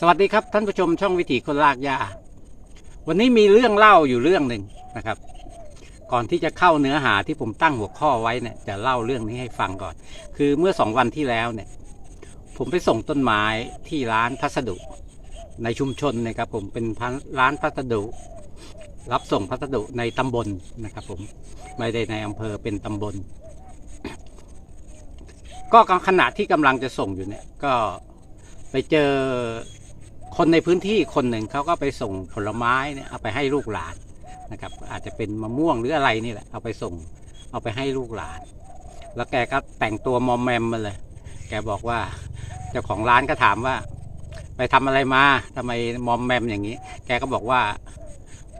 สวัสดีครับท่านผู้ชมช่องวิถีคนลากยา วันนี้มีเรื่องเล่าอยู่เรื่องหนึ่งนะครับ ก่อนที่จะเข้าเนื้อหาที่ผมตั้งหัวข้อไว้เนี่ยจะเล่าเรื่องนี้ให้ฟังก่อน คือเมื่อสองวันที่แล้วเนี่ย ผมไปส่งต้นไม้ที่ร้านพัสดุ ในชุมชนนะครับ ผมเป็นร้านพัสดุ รับส่งพัสดุในตำบลนะครับ ผมไม่ได้ในอำเภอเป็นตำบล ก็ขณะที่กำลังจะส่งอยู่เนี่ยก็ไปเจอ คนในพื้นที่คนหนึ่งเขาก็ไปส่งผลไม้เนี่ยเอาไปให้ลูกหลานนะครับ อาจจะเป็นมะม่วงหรืออะไรนี่แหละเอาไปส่งเอาไปให้ลูกหลาน แล้วแกก็แต่งตัวมอมแมมมาเลย แกบอกว่าเจ้าของร้านก็ถามว่า ไปทำอะไรมาทำไมมอมแมมอย่างนี้ แกก็บอกว่า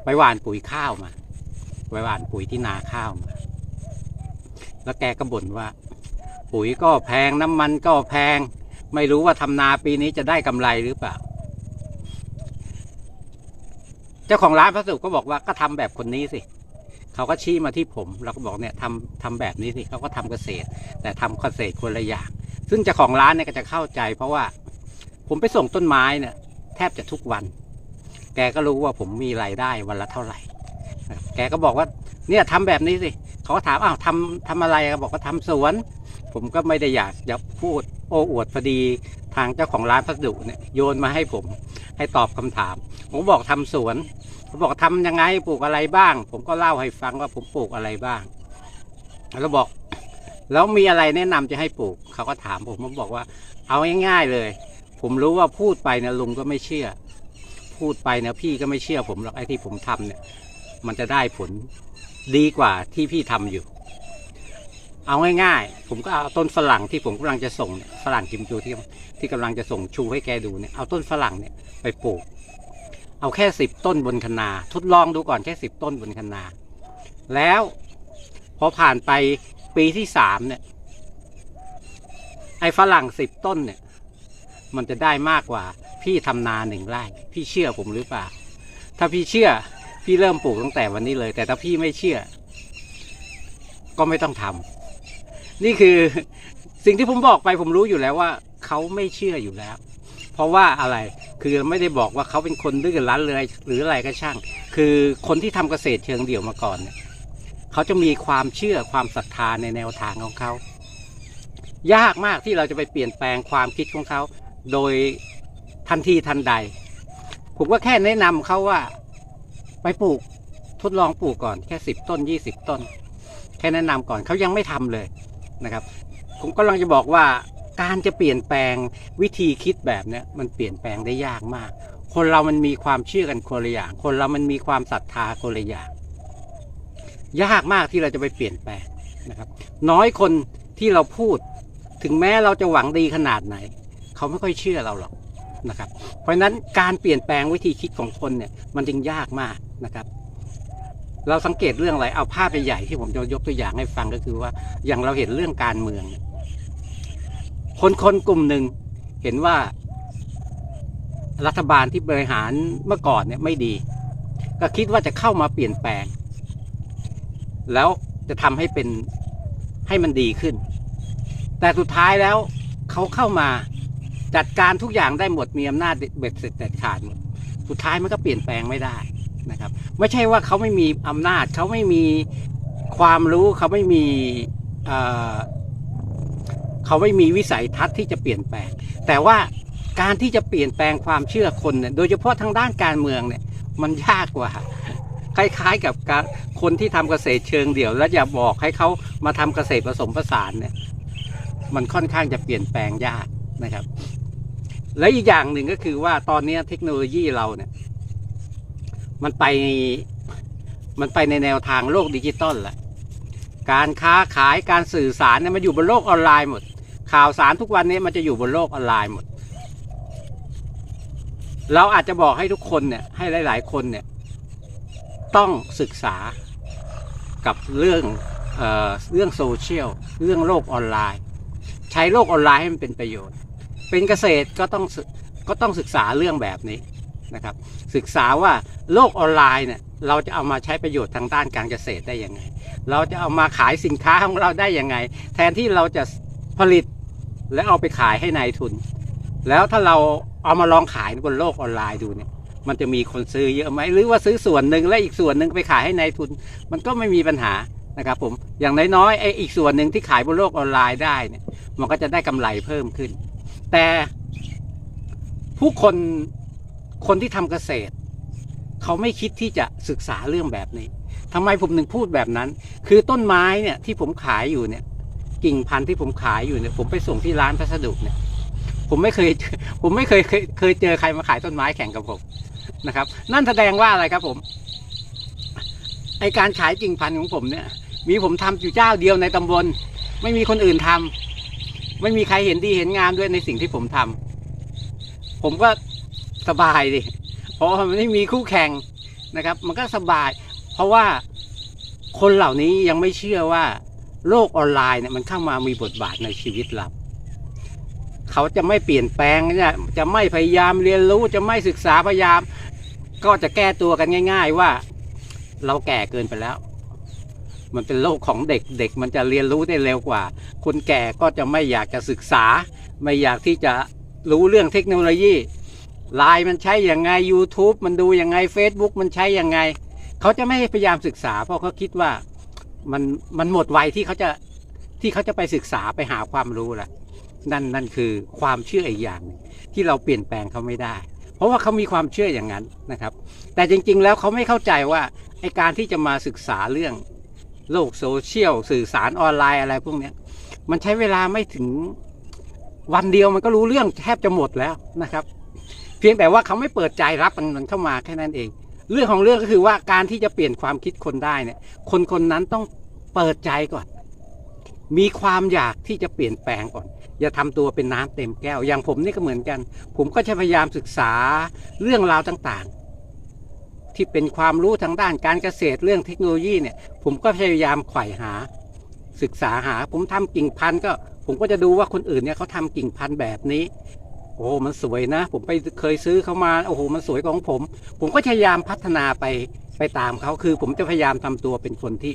ไปหว่านปุ๋ยข้าวมาไปหว่านปุ๋ยที่นาข้าวมาแล้วแกก็บ่นว่า ปุ๋ยก็แพงน้ำมันก็แพง ไม่รู้ว่าทำนาปีนี้จะได้กำไรหรือเปล่า เจ้าของร้านพัสดุก็บอกว่าก็ทำแบบคนนี้สิเขาก็ชี้มาที่ผมเราก็บอกเนี่ยทำทำแบบนี้สิเขาก็ทำเกษตร แต่ทำเกษตรคนละอย่างซึ่งเจ้าของร้านเนี่ยก็จะเข้าใจ เพราะว่าผมไปส่งต้นไม้เนี่ยแทบจะทุกวัน แกก็รู้ว่าผมมีรายได้วันละเท่าไหร่ แกก็บอกว่าเนี่ยทำแบบนี้สิเขาก็ถามอ้าวทำทำอะไรก็บอกว่าทำสวน ผมก็ไม่ได้อยากจะพูดโอ้อวดพอดีทางเจ้าของร้านพัสดุเนี่ยโยนมาให้ผมให้ตอบคำถาม ผมบอกทำสวน เขาบอกทำยังไงปลูกอะไรบ้าง ผมก็เล่าให้ฟังว่าผมปลูกอะไรบ้างแล้วบอก แล้วมีอะไรแนะนำจะให้ปลูก เขาก็ถามผมผมบอกว่า เอาง่ายๆเลย ผมรู้ว่าพูดไปนะลุงก็ไม่เชื่อ พูดไปนะพี่ก็ไม่เชื่อผมหรอกไอ้ที่ผมทำเนี่ย มันจะได้ผลดีกว่าที่พี่ทำอยู่ เอาง่ายๆ ผมก็เอาต้นฝรั่งที่ผมกำลังจะส่งฝรั่งกิมจูที่ที่กำลังจะส่งชูให้แกดูเนี่ยเอาต้นฝรั่งเนี่ยไปปลูก เอาแค่สิบต้นบนคะนาทดลองดูก่อนแค่สิบต้นบนคะนา แล้วพอผ่านไปปีที่สามเนี่ย ไอ้ฝรั่งสิบต้นเนี่ย มันจะได้มากกว่า พี่ทำนาหนึ่งไร่ พี่เชื่อผมหรือเปล่า ถ้าพี่เชื่อ พี่เริ่มปลูกตั้งแต่วันนี้เลย แต่ถ้าพี่ไม่เชื่อ ก็ไม่ต้องทำนี่คือสิ่งที่ผมบอกไปผมรู้อยู่แล้วว่า เขาไม่เชื่ออยู่แล้ว เพราะว่าอะไร คือไม่ได้บอกว่าเขาเป็นคนดื้อรั้นเลยหรืออะไรก็ช่าง คือคนที่ทำเกษตรเชิงเดี่ยวมาก่อนเนี่ยเขาจะมีความเชื่อความศรัทธาในแนวทางของเขา ยากมากที่เราจะไปเปลี่ยนแปลงความคิดของเขา โดยทันทีทันใด ผมก็แค่แนะนำเขาว่าไปปลูกทดลองปลูกก่อนแค่สิบต้นยี่สิบต้น แค่แนะนำก่อนเขายังไม่ทำเลยนะครับ ผมกำลังจะบอกว่า การจะเปลี่ยนแปลงวิธีคิดแบบนี้มันเปลี่ยนแปลงได้ยากมาก คนเรามันมีความเชื่อกันคนละอย่าง คนเรามันมีความศรัทธาคนละอย่าง ยากมากที่เราจะไปเปลี่ยนแปลงนะครับ น้อยคนที่เราพูด ถึงแม้เราจะหวังดีขนาดไหน เขาไม่ค่อยเชื่อเราหรอกนะครับ เพราะฉะนั้นการเปลี่ยนแปลงวิธีคิดของคนเนี่ยมันจึงยากมากนะครับเราสังเกตเรื่องอะไร เอาภาพใหญ่ๆที่ผมจะยกตัวอย่างให้ฟังก็คือว่า อย่างเราเห็นเรื่องการเมือง คนคนกลุ่มหนึ่งเห็นว่ารัฐบาลที่บริหารเมื่อก่อนเนี่ยไม่ดี ก็คิดว่าจะเข้ามาเปลี่ยนแปลง แล้วจะทำให้เป็นให้มันดีขึ้น แต่สุดท้ายแล้วเขาเข้ามาจัดการทุกอย่างได้หมดมีอำนาจเบ็ดเสร็จเด็ดขาดหมดสุดท้ายมันก็เปลี่ยนแปลงไม่ได้นะครับ ไม่ใช่ว่าเขาไม่มีอำนาจเขาไม่มีความรู้เขาไม่มี เขาไม่มีวิสัยทัศน์ที่จะเปลี่ยนแปลง แต่ว่าการที่จะเปลี่ยนแปลงความเชื่อคนเนี่ยโดยเฉพาะทางด้านการเมืองเนี่ยมันยากกว่า คล้ายๆกับการคนที่ทำเกษตรเชิงเดี่ยว แล้วอย่าบอกให้เขามาทำเกษตรผสมผสานเนี่ยมันค่อนข้างจะเปลี่ยนแปลงยากนะครับ และอีกอย่างหนึ่งก็คือว่าตอนนี้เทคโนโลยีเราเนี่ย มันไปมันไปในแนวทางโลกดิจิตอลแหละการค้าขายการสื่อสารเนี่ยมันอยู่บนโลกออนไลน์หมด ข่าวสารทุกวันนี้มันจะอยู่บนโลกออนไลน์หมด เราอาจจะบอกให้ทุกคนเนี่ย ให้หลาย ๆ คนเนี่ย ต้องศึกษากับเรื่องเออเรื่องโซเชียลเรื่องโลกออนไลน์ ใช้โลกออนไลน์ให้มันเป็นประโยชน์ เป็นเกษตรก็ต้องก็ต้องศึกษาเรื่องแบบนี้นะครับ ศึกษาว่าโลกออนไลน์เนี่ยเราจะเอามาใช้ประโยชน์ทางด้านการเกษตรได้ยังไง เราจะเอามาขายสินค้าของเราได้ยังไง แทนที่เราจะผลิต แล้วเอาไปขายให้นายทุน แล้วถ้าเราเอามาลองขายบนโลกออนไลน์ดูเนี่ย มันจะมีคนซื้อเยอะไหมหรือว่าซื้อส่วนหนึ่งแล้วอีกส่วนหนึ่งไปขายให้ในายทุน มันก็ไม่มีปัญหานะครับผมอย่างน้อยๆไอ้อีกส่วนหนึ่งที่ขายบนโลกออนไลน์ได้เนี่ย มันก็จะได้กำไรเพิ่มขึ้น แต่ผู้คนคนที่ทำเกษตร เขาไม่คิดที่จะศึกษาเรื่องแบบนี้ทำไมผมถึงพูดแบบนั้น คือต้นไม้เนี่ยที่ผมขายอยู่เนี่ย กิ่งพันธุ์ที่ผมขายอยู่เนี่ยผมไปส่งที่ร้านพัสดุเนี่ย ผมไม่เคย ผมไม่เคยเคยเคยเจอใครมาขายต้นไม้แข่งกับผมนะครับ นั่นแสดงว่าอะไรครับผมไอการขายกิ่งพันธุ์ของผมเนี่ย มีผมทำอยู่เจ้าเดียวในตำบล ไม่มีคนอื่นทำไม่มีใครเห็นดีเห็นงามด้วยในสิ่งที่ผมทำผมก็สบายดิเพราะมันไม่มีคู่แข่งนะครับ มันก็สบาย เพราะว่าคนเหล่านี้ยังไม่เชื่อว่า โลกออนไลน์เนี่ยมันเข้ามามีบทบาทในชีวิตเราเขาจะไม่เปลี่ยนแปลงเนี่ยจะไม่พยายามเรียนรู้จะไม่ศึกษาพยายาม ก็จะแก้ตัวกันง่าย ๆ ว่าเราแก่เกินไปแล้ว มันเป็นโลกของเด็กเด็กมันจะเรียนรู้ได้เร็วกว่า คนแก่ก็จะไม่อยากจะศึกษา ไม่อยากที่จะรู้เรื่องเทคโนโลยีไลน์มันใช้อย่างไง YouTube มันดูอยังไง Facebook มันใช้อยังไง เขาจะไม่พยายามศึกษาเพราะเขาคิดว่า มันมันหมดวัยที่เขาจะที่เขาจะไปศึกษาไปหาความรู้แล้วนั่นนั่นคือความเชื่ออีกอย่างหนึ่งที่เราเปลี่ยนแปลงเขาไม่ได้ เพราะว่าเขามีความเชื่ออย่างนั้นนะครับ แต่จริง ๆ แล้วเขาไม่เข้าใจว่าไอการที่จะมาศึกษาเรื่องโลกโซเชียลสื่อสารออนไลน์อะไรพวกเนี้ยมันใช้เวลาไม่ถึงวันเดียวมันก็รู้เรื่องแทบจะหมดแล้วนะครับ เพียงแต่ว่าเขาไม่เปิดใจรับมันเข้ามาแค่นั้นเอง เรื่องของเรื่องก็คือว่าการที่จะเปลี่ยนความคิดคนได้เนี่ย คนคนนั้นต้องเปิดใจก่อน มีความอยากที่จะเปลี่ยนแปลงก่อน อย่าทำตัวเป็นน้ำเต็มแก้ว อย่างผมนี่ก็เหมือนกัน ผมก็จะพยายามศึกษาเรื่องราวต่างๆ ที่เป็นความรู้ทางด้านการเกษตรเรื่องเทคโนโลยีเนี่ย ผมก็พยายามไขว่หา ศึกษาหา ผมทำกิ่งพันธุ์ก็ ผมก็จะดูว่าคนอื่นเนี่ยเขาทำกิ่งพันธุ์แบบนี้ โอ้มันสวยนะ ผมไปเคยซื้อเขามาโอ้โหมันสวยของผม ผมก็พยายามพัฒนาไปไปตามเขาคือ ผมจะพยายามทำตัวเป็นคนที่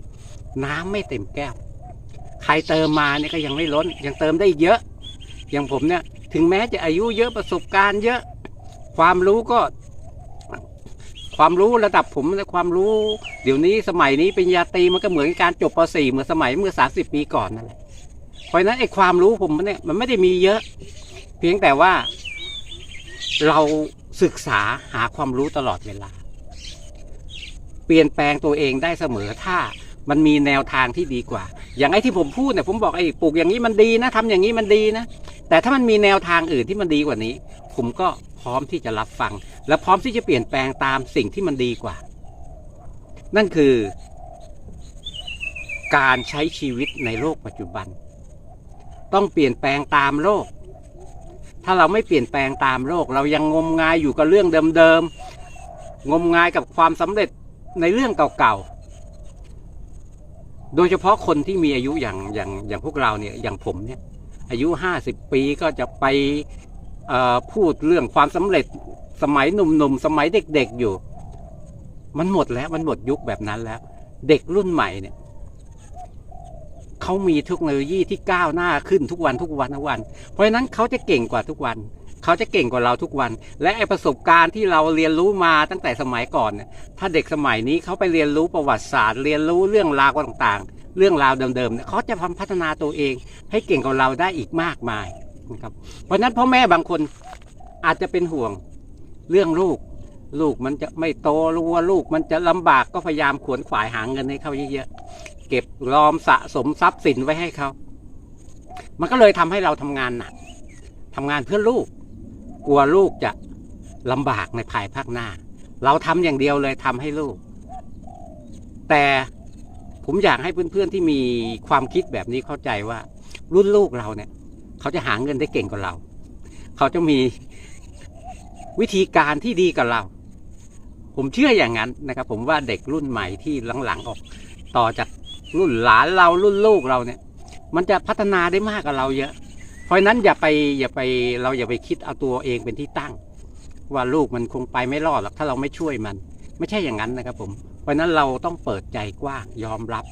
น้ำไม่เต็มแก้ว ใครเติมมาเนี่ยก็ยังไม่ล้น ยังเติมได้เยอะ อย่างผมเนี่ย ถึงแม้จะอายุเยอะประสบการณ์เยอะ ความรู้ก็ ความรู้ระดับผมและความรู้ เดี๋ยวนี้สมัยนี้เปริญญาตีมันก็เหมือนการจบป .4 เหมื่อสมัยเมื่อ 30 ปีก่อนนั่นแหละเพราะนั้นไอ้ความรู้ผมเนี่ยมันไม่ได้มีเยอะ เพียงแต่ว่า เราศึกษาหาความรู้ตลอดเวลา เปลี่ยนแปลงตัวเองได้เสมอถ้ามันมีแนวทางที่ดีกว่า อย่างไอ้ที่ผมพูดเนี่ยผมบอกไอ้ปลูกอย่างนี้มันดีนะทำอย่างนี้มันดีนะ แต่ถ้ามันมีแนวทางอื่นที่มันดีกว่านี้ ผมก็พร้อมที่จะรับฟัง และพร้อมที่จะเปลี่ยนแปลงตามสิ่งที่มันดีกว่า นั่นคือ การใช้ชีวิตในโลกปัจจุบัน ต้องเปลี่ยนแปลงตามโลก ถ้าเราไม่เปลี่ยนแปลงตามโลก เรายังงมงายอยู่กับเรื่องเดิมๆงมงายกับความสำเร็จในเรื่องเก่าๆโดยเฉพาะคนที่มีอายุอย่างอย่างอย่างพวกเราเนี่ยอย่างผมเนี่ยอายุห้าสิบปีก็จะไปพูดเรื่องความสำเร็จสมัยหนุ่มๆสมัยเด็กๆอยู่ มันหมดแล้วมันหมดยุคแบบนั้นแล้ว เด็กรุ่นใหม่เนี่ย เขามีเทคโนโลยีที่ก้าวหน้าขึ้นทุกวันทุกวันทุกวัน เพราะฉะนั้นเขาจะเก่งกว่าทุกวันเขาจะเก่งกว่าเราทุกวัน และไอประสบการณ์ที่เราเรียนรู้มาตั้งแต่สมัยก่อน ถ้าเด็กสมัยนี้เขาไปเรียนรู้ประวัติศาสตร์ เรียนรู้เรื่องราวต่างๆ เรื่องราวเดิมๆเเขาจะพัฒนาตัวเอง ให้เก่งกว่าเราได้อีกมากมายนะครับเพราะนั้นพ่อแม่บางคนอาจจะเป็นห่วงเรื่องลูก ลูกมันจะไม่โตรู้ว่าลูกมันจะลำบากก็พยายามขวนขวายหาเงินให้เขาเยอะ เก็บรอมสะสมทรัพย์สินไว้ให้เขา มันก็เลยทำให้เราทำงานหนักทำงานเพื่อลูก กลัวลูกจะลำบากในภายภาคหน้า เราทำอย่างเดียวเลยทำให้ลูก แต่ผมอยากให้เพื่อนๆที่มีความคิดแบบนี้เข้าใจว่า รุ่นลูกเราเนี่ย เขาจะหาเงินได้เก่งกว่าเรา เขาจะมีวิธีการที่ดีกว่าเรา ผมเชื่ออย่างนั้นนะครับ ผมว่าเด็กรุ่นใหม่ที่หลังๆออก ต่อจาก รุ่นหลานเรารุ่นลูกเราเนี่ย มันจะพัฒนาได้มากกว่าเราเยอะ เพราะนั้นอย่าไปอย่าไปเราอย่าไปคิดเอาตัวเองเป็นที่ตั้ง ว่าลูกมันคงไปไม่รอดหรอกถ้าเราไม่ช่วยมัน ไม่ใช่อย่างนั้นนะครับผม เพราะฉะนั้นเราต้องเปิดใจกว้างยอมรับ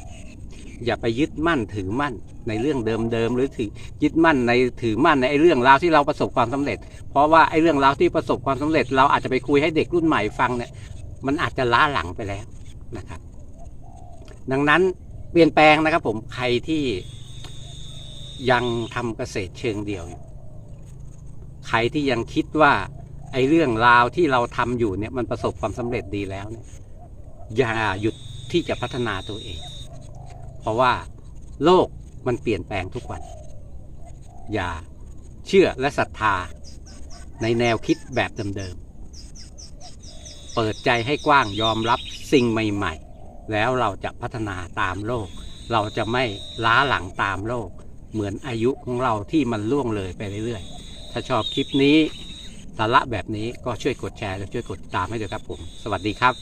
อย่าไปยึดมั่นถือมั่นในเรื่องเดิมๆหรือถือยึดมั่นในถือมั่นในไอ้เรื่องราวที่เราประสบความสำเร็จ เพราะว่าไอ้เรื่องราวที่ประสบความสำเร็จ เราอาจจะไปคุยให้เด็กรุ่นใหม่ฟังเนี่ยมันอาจจะล้าหลังไปแล้วนะครับ ดังนั้น เปลี่ยนแปลงนะครับ ผมใครที่ยังทำเกษตรเชิงเดียวอยู่ใครที่ยังคิดว่า ไอ้เรื่องราวที่เราทำอยู่เนี่ยมันประสบความสำเร็จดีแล้วเนี่ยอย่าหยุดที่จะพัฒนาตัวเอง เพราะว่าโลกมันเปลี่ยนแปลงทุกวัน อย่าเชื่อและศรัทธาในแนวคิดแบบเดิมๆ เปิดใจให้กว้างยอมรับสิ่งใหม่ ๆ แล้วเราจะพัฒนาตามโลก เราจะไม่ล้าหลังตามโลก เหมือนอายุของเราที่มันล่วงเลยไปเรื่อยๆ ถ้าชอบคลิปนี้สาระแบบนี้ก็ช่วยกดแชร์และช่วยกดติดตามให้ด้วยครับผม สวัสดีครับ